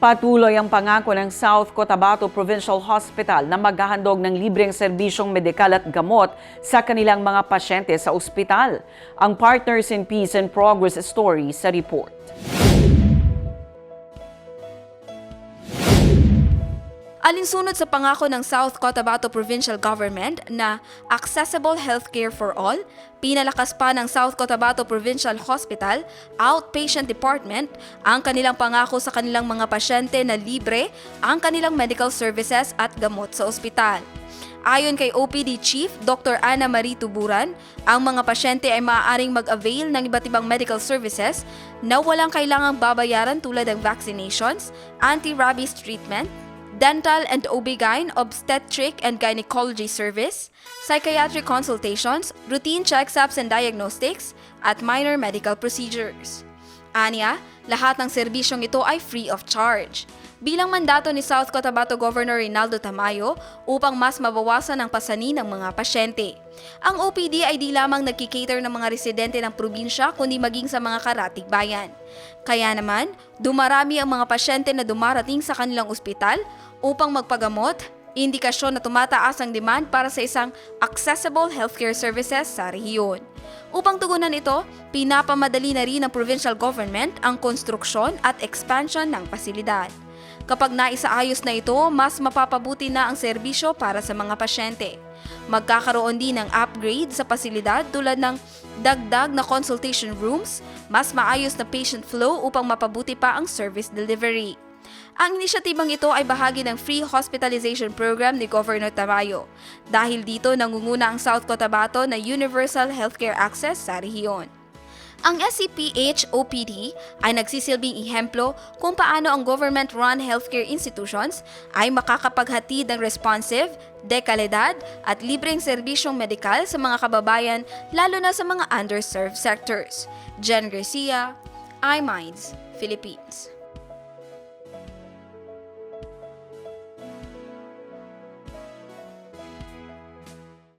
Patuloy ang pangako ng South Cotabato Provincial Hospital na maghahandog ng libreng serbisyong medikal at gamot sa kanilang mga pasyente sa ospital. Ang Partners in Peace and Progress story sa report. Alinsunod sa pangako ng South Cotabato Provincial Government na accessible healthcare for all, pinalakas pa ng South Cotabato Provincial Hospital Outpatient Department ang kanilang pangako sa kanilang mga pasyente na libre ang kanilang medical services at gamot sa ospital. Ayon kay OPD Chief Dr. Ana Marie Tuburan, ang mga pasyente ay maaaring mag-avail ng iba't ibang medical services na walang kailangang babayaran tulad ng vaccinations, anti-rabies treatment, dental and OB-GYN, obstetric and gynecology service, psychiatric consultations, routine checkups and diagnostics, at minor medical procedures. Anya, lahat ng serbisyong ito ay free of charge. Bilang mandato ni South Cotabato Governor Rinaldo Tamayo upang mas mabawasan ang pasani ng mga pasyente. Ang OPD ay di lamang nagkikater ng mga residente ng probinsya kundi maging sa mga karatig bayan. Kaya naman, dumarami ang mga pasyente na dumarating sa kanilang ospital upang magpagamot, indikasyon na tumataas ang demand para sa isang accessible healthcare services sa rehiyon. Upang tugunan ito, pinapamadali na rin ng provincial government ang konstruksyon at expansion ng pasilidad. Kapag naisaayos na ito, mas mapapabuti na ang serbisyo para sa mga pasyente. Magkakaroon din ng upgrade sa pasilidad tulad ng dagdag na consultation rooms, mas maayos na patient flow upang mapabuti pa ang service delivery. Ang inisyatibang ito ay bahagi ng free hospitalization program ni Governor Tamayo. Dahil dito nangunguna ang South Cotabato na universal healthcare access sa rehiyon. Ang SCPH-OPD ay nagsisilbing ihemplo kung paano ang government-run healthcare institutions ay makakapaghatid ng responsive, dekalidad at libreng serbisyong medikal sa mga kababayan lalo na sa mga underserved sectors. Jen Garcia, iMinds, Philippines.